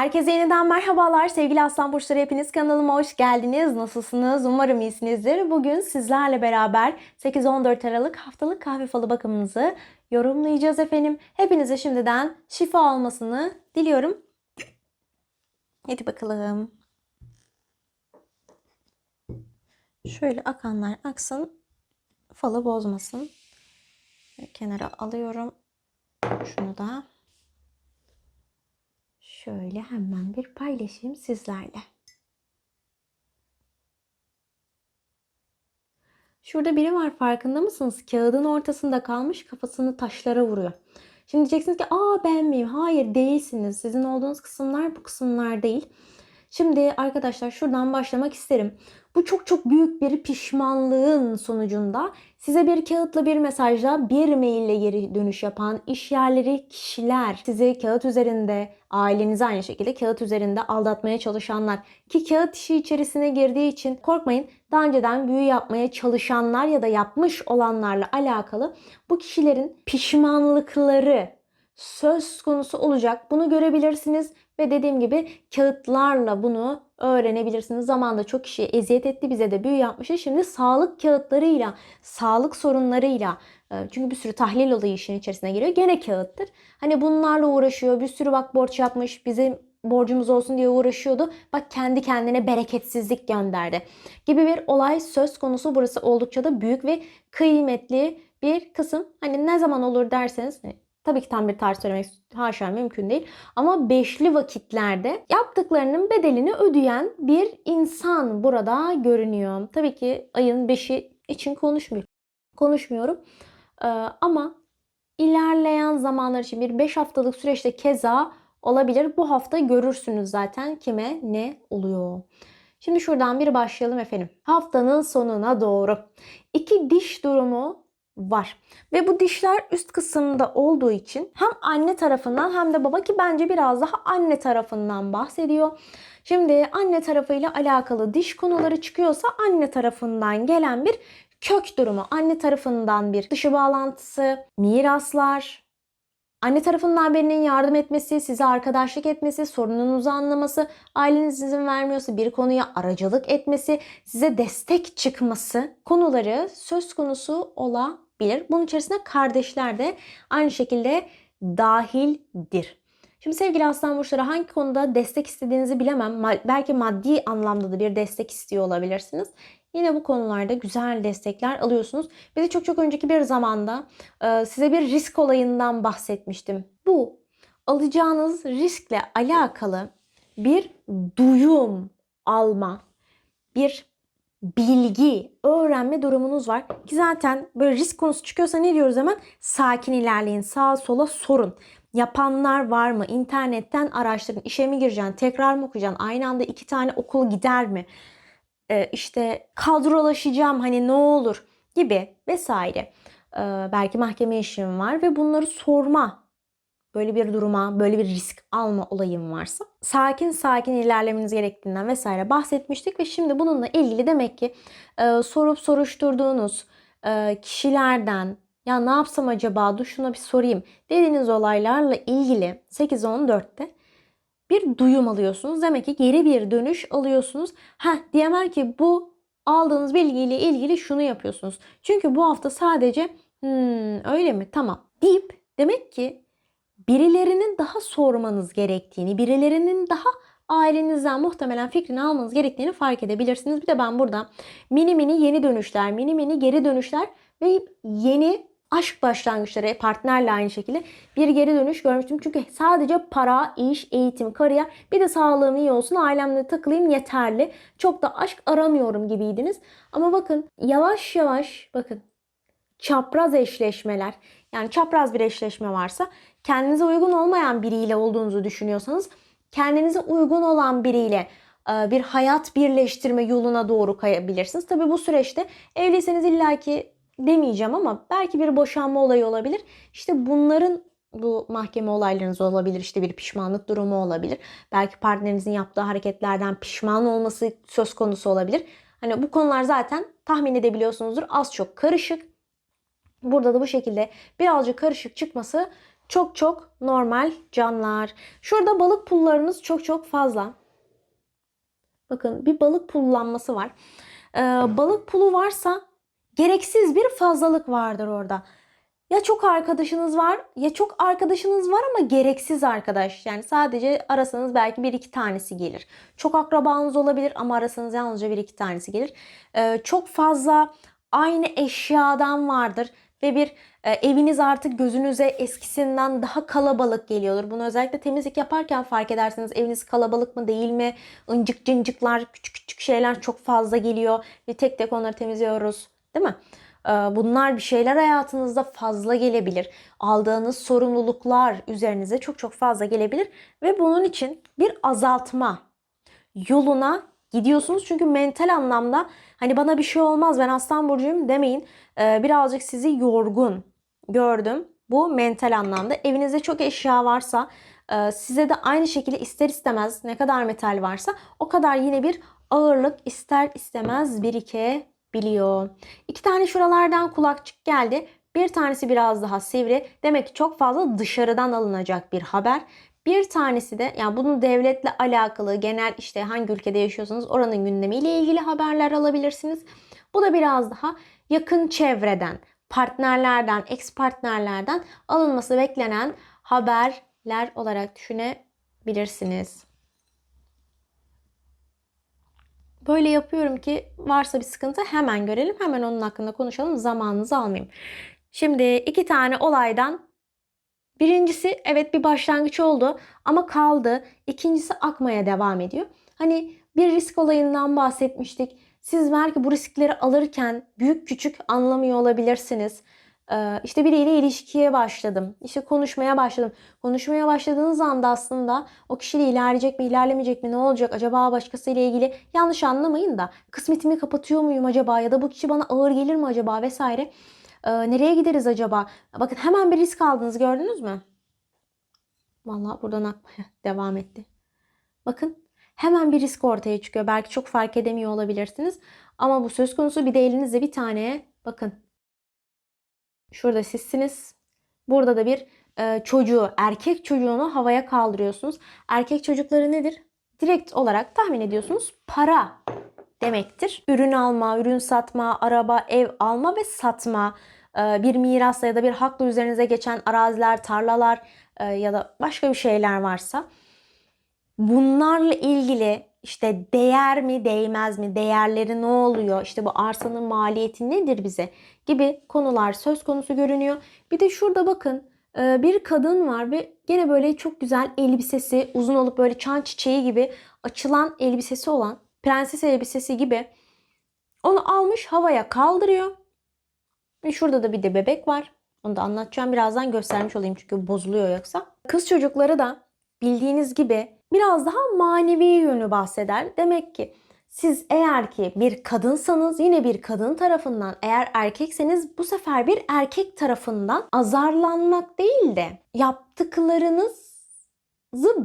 Herkese yeniden merhabalar sevgili Aslan Burçları hepiniz kanalıma hoş geldiniz. Nasılsınız? Umarım iyisinizdir. Bugün sizlerle beraber 8-14 Aralık haftalık kahve falı bakımınızı yorumlayacağız efendim. Hepinize şimdiden şifa olmasını diliyorum. Hadi bakalım. Şöyle akanlar aksın. Falı bozmasın. Kenara alıyorum. Şunu da. Şöyle hemen bir paylaşayım sizlerle. Şurada biri var farkında mısınız? Kağıdın ortasında kalmış kafasını taşlara vuruyor. Şimdi diyeceksiniz ki aa ben miyim? Hayır değilsiniz. Sizin olduğunuz kısımlar bu kısımlar değil. Şimdi arkadaşlar şuradan başlamak isterim. Bu çok çok büyük bir pişmanlığın sonucunda size bir kağıtla bir mesajla bir maille geri dönüş yapan iş yerleri, kişiler, sizi kağıt üzerinde, ailenizi aynı şekilde kağıt üzerinde aldatmaya çalışanlar ki kağıt işi içerisine girdiği için korkmayın daha önceden büyü yapmaya çalışanlar ya da yapmış olanlarla alakalı bu kişilerin pişmanlıkları söz konusu olacak. Bunu görebilirsiniz ve dediğim gibi kağıtlarla bunu öğrenebilirsiniz. Zamanında çok kişiye eziyet etti. Bize de büyü yapmıştı. Şimdi sağlık kağıtlarıyla, sağlık sorunlarıyla e, çünkü bir sürü tahlil olayı işin içerisine giriyor. Gene kağıttır. Hani bunlarla uğraşıyor. Bir sürü bak borç yapmış. Bizim borcumuz olsun diye uğraşıyordu. Bak kendi kendine bereketsizlik gönderdi. Gibi bir olay söz konusu. Burası oldukça da büyük ve kıymetli bir kısım. Hani ne zaman olur derseniz Tabii ki tam bir tarih söylemek haşa mümkün değil. Ama beşli vakitlerde yaptıklarının bedelini ödeyen bir insan burada görünüyor. Tabii ki ayın beşi için konuşmuyorum. Konuşmuyorum. Ee, ama ilerleyen zamanlar için bir 5 haftalık süreçte keza olabilir. Bu hafta görürsünüz zaten kime ne oluyor. Şimdi şuradan bir başlayalım efendim. Haftanın sonuna doğru. İki diş durumu var. Ve bu dişler üst kısımda olduğu için hem anne tarafından hem de baba ki bence biraz daha anne tarafından bahsediyor. Şimdi anne tarafıyla alakalı diş konuları çıkıyorsa anne tarafından gelen bir kök durumu, anne tarafından bir dışı bağlantısı, miraslar, Anne tarafından birinin yardım etmesi, size arkadaşlık etmesi, sorununuzu anlaması, aileniz izin vermiyorsa bir konuya aracılık etmesi, size destek çıkması konuları söz konusu olabilir. Bunun içerisinde kardeşler de aynı şekilde dahildir. Şimdi sevgili aslan burçları hangi konuda destek istediğinizi bilemem. Belki maddi anlamda da bir destek istiyor olabilirsiniz. Yine bu konularda güzel destekler alıyorsunuz. Bir de çok çok önceki bir zamanda e, size bir risk olayından bahsetmiştim. Bu alacağınız riskle alakalı bir duyum alma, bir bilgi, öğrenme durumunuz var. Ki zaten böyle risk konusu çıkıyorsa ne diyoruz hemen? Sakin ilerleyin, sağa sola sorun. Yapanlar var mı? İnternetten araştırın. İşe mi gireceksin? Tekrar mı okuyacaksın? Aynı anda iki tane okul gider mi? Ee, işte kadrolaşacağım hani ne olur gibi vesaire. Ee, belki mahkeme işim var ve bunları sorma böyle bir duruma, böyle bir risk alma olayım varsa sakin sakin ilerlemeniz gerektiğinden vesaire bahsetmiştik ve şimdi bununla ilgili demek ki e, sorup soruşturduğunuz e, kişilerden ya ne yapsam acaba dur şuna bir sorayım dediğiniz olaylarla ilgili 8-14'te bir duyum alıyorsunuz. Demek ki geri bir dönüş alıyorsunuz. Ha diyemem ki bu aldığınız bilgiyle ilgili şunu yapıyorsunuz. Çünkü bu hafta sadece hmm, öyle mi tamam deyip demek ki birilerinin daha sormanız gerektiğini, birilerinin daha ailenizden muhtemelen fikrini almanız gerektiğini fark edebilirsiniz. Bir de ben burada mini mini yeni dönüşler, mini mini geri dönüşler ve yeni aşk başlangıçları partnerle aynı şekilde bir geri dönüş görmüştüm. Çünkü sadece para, iş, eğitim, kariyer bir de sağlığım iyi olsun ailemle takılayım yeterli. Çok da aşk aramıyorum gibiydiniz. Ama bakın yavaş yavaş bakın çapraz eşleşmeler yani çapraz bir eşleşme varsa kendinize uygun olmayan biriyle olduğunuzu düşünüyorsanız kendinize uygun olan biriyle e, bir hayat birleştirme yoluna doğru kayabilirsiniz. Tabi bu süreçte evliyseniz illaki demeyeceğim ama belki bir boşanma olayı olabilir. İşte bunların bu mahkeme olaylarınız olabilir. İşte bir pişmanlık durumu olabilir. Belki partnerinizin yaptığı hareketlerden pişman olması söz konusu olabilir. Hani bu konular zaten tahmin edebiliyorsunuzdur. Az çok karışık. Burada da bu şekilde birazcık karışık çıkması çok çok normal canlar. Şurada balık pullarınız çok çok fazla. Bakın bir balık pullanması var. Ee, balık pulu varsa gereksiz bir fazlalık vardır orada. Ya çok arkadaşınız var ya çok arkadaşınız var ama gereksiz arkadaş. Yani sadece arasanız belki bir iki tanesi gelir. Çok akrabanız olabilir ama arasanız yalnızca bir iki tanesi gelir. Ee, çok fazla aynı eşyadan vardır ve bir e, eviniz artık gözünüze eskisinden daha kalabalık geliyordur. Bunu özellikle temizlik yaparken fark edersiniz eviniz kalabalık mı değil mi? Incik cinciklar, küçük küçük şeyler çok fazla geliyor ve tek tek onları temizliyoruz. Değil mi? Ee, Bunlar bir şeyler hayatınızda fazla gelebilir. Aldığınız sorumluluklar üzerinize çok çok fazla gelebilir ve bunun için bir azaltma yoluna gidiyorsunuz. Çünkü mental anlamda hani bana bir şey olmaz ben aslan burcuyum demeyin. Ee, birazcık sizi yorgun gördüm. Bu mental anlamda. Evinizde çok eşya varsa e, size de aynı şekilde ister istemez ne kadar metal varsa o kadar yine bir ağırlık ister istemez birikebiliyor. İki tane şuralardan kulakçık geldi. Bir tanesi biraz daha sivri. Demek ki çok fazla dışarıdan alınacak bir haber. Bir tanesi de yani bunun devletle alakalı genel işte hangi ülkede yaşıyorsanız oranın gündemiyle ilgili haberler alabilirsiniz. Bu da biraz daha yakın çevreden, partnerlerden, ex partnerlerden alınması beklenen haberler olarak düşünebilirsiniz. Böyle yapıyorum ki varsa bir sıkıntı hemen görelim. Hemen onun hakkında konuşalım. Zamanınızı almayayım. Şimdi iki tane olaydan birincisi evet bir başlangıç oldu ama kaldı. İkincisi akmaya devam ediyor. Hani bir risk olayından bahsetmiştik. Siz belki bu riskleri alırken büyük küçük anlamıyor olabilirsiniz. Ee, işte biriyle ilişkiye başladım. İşte konuşmaya başladım. Konuşmaya başladığınız anda aslında o kişiyle ilerleyecek mi, ilerlemeyecek mi, ne olacak acaba başkasıyla ilgili yanlış anlamayın da kısmetimi kapatıyor muyum acaba ya da bu kişi bana ağır gelir mi acaba vesaire. Ee, nereye gideriz acaba? Bakın hemen bir risk aldınız gördünüz mü? Vallahi buradan akmaya devam etti. Bakın hemen bir risk ortaya çıkıyor. Belki çok fark edemiyor olabilirsiniz. Ama bu söz konusu bir de elinizde bir tane bakın Şurada sizsiniz. Burada da bir e, çocuğu, erkek çocuğunu havaya kaldırıyorsunuz. Erkek çocukları nedir? Direkt olarak tahmin ediyorsunuz para demektir. Ürün alma, ürün satma, araba, ev alma ve satma, e, bir mirasla ya da bir hakla üzerinize geçen araziler, tarlalar e, ya da başka bir şeyler varsa bunlarla ilgili işte değer mi değmez mi değerleri ne oluyor işte bu arsanın maliyeti nedir bize gibi konular söz konusu görünüyor. Bir de şurada bakın e, bir kadın var ve gene böyle çok güzel elbisesi uzun olup böyle çan çiçeği gibi açılan elbisesi olan prenses elbisesi gibi onu almış havaya kaldırıyor. Ve şurada da bir de bebek var. Onu da anlatacağım birazdan göstermiş olayım çünkü bozuluyor yoksa. Kız çocukları da bildiğiniz gibi biraz daha manevi yönü bahseder. Demek ki siz eğer ki bir kadınsanız yine bir kadın tarafından, eğer erkekseniz bu sefer bir erkek tarafından azarlanmak değil de yaptıklarınız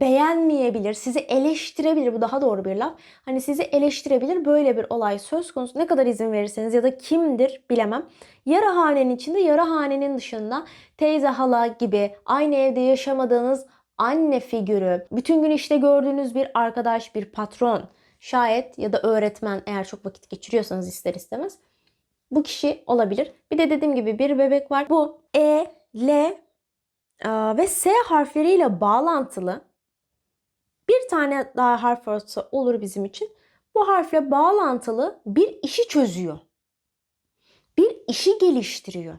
beğenmeyebilir, sizi eleştirebilir. Bu daha doğru bir laf. Hani sizi eleştirebilir böyle bir olay söz konusu. Ne kadar izin verirseniz ya da kimdir bilemem. Yara hanenin içinde, yara hanenin dışında teyze hala gibi aynı evde yaşamadığınız anne figürü, bütün gün işte gördüğünüz bir arkadaş, bir patron, şayet ya da öğretmen eğer çok vakit geçiriyorsanız ister istemez bu kişi olabilir. Bir de dediğim gibi bir bebek var. Bu E, L e, ve S harfleriyle bağlantılı bir tane daha harf olsa olur bizim için. Bu harfle bağlantılı bir işi çözüyor. Bir işi geliştiriyor.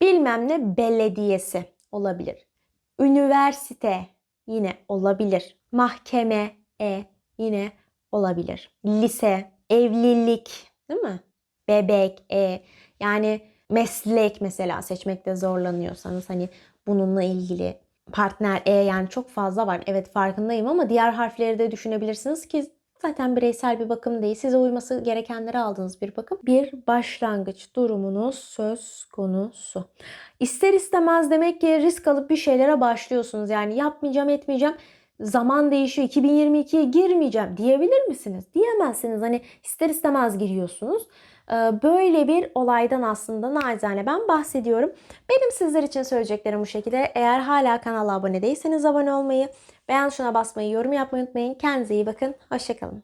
Bilmem ne belediyesi olabilir. Üniversite yine olabilir. Mahkeme e yine olabilir. Lise, evlilik, değil mi? Bebek, e yani meslek mesela seçmekte zorlanıyorsanız hani bununla ilgili partner e yani çok fazla var. Evet farkındayım ama diğer harfleri de düşünebilirsiniz ki zaten bireysel bir bakım değil. Size uyması gerekenleri aldığınız bir bakım. Bir başlangıç durumunuz söz konusu. İster istemez demek ki risk alıp bir şeylere başlıyorsunuz. Yani yapmayacağım etmeyeceğim zaman değişiyor 2022'ye girmeyeceğim diyebilir misiniz? Diyemezsiniz. Hani ister istemez giriyorsunuz. Ee, Böyle bir olaydan aslında nacizane ben bahsediyorum. Benim sizler için söyleyeceklerim bu şekilde. Eğer hala kanala abone değilseniz abone olmayı, beğen tuşuna basmayı, yorum yapmayı unutmayın. Kendinize iyi bakın. Hoşçakalın.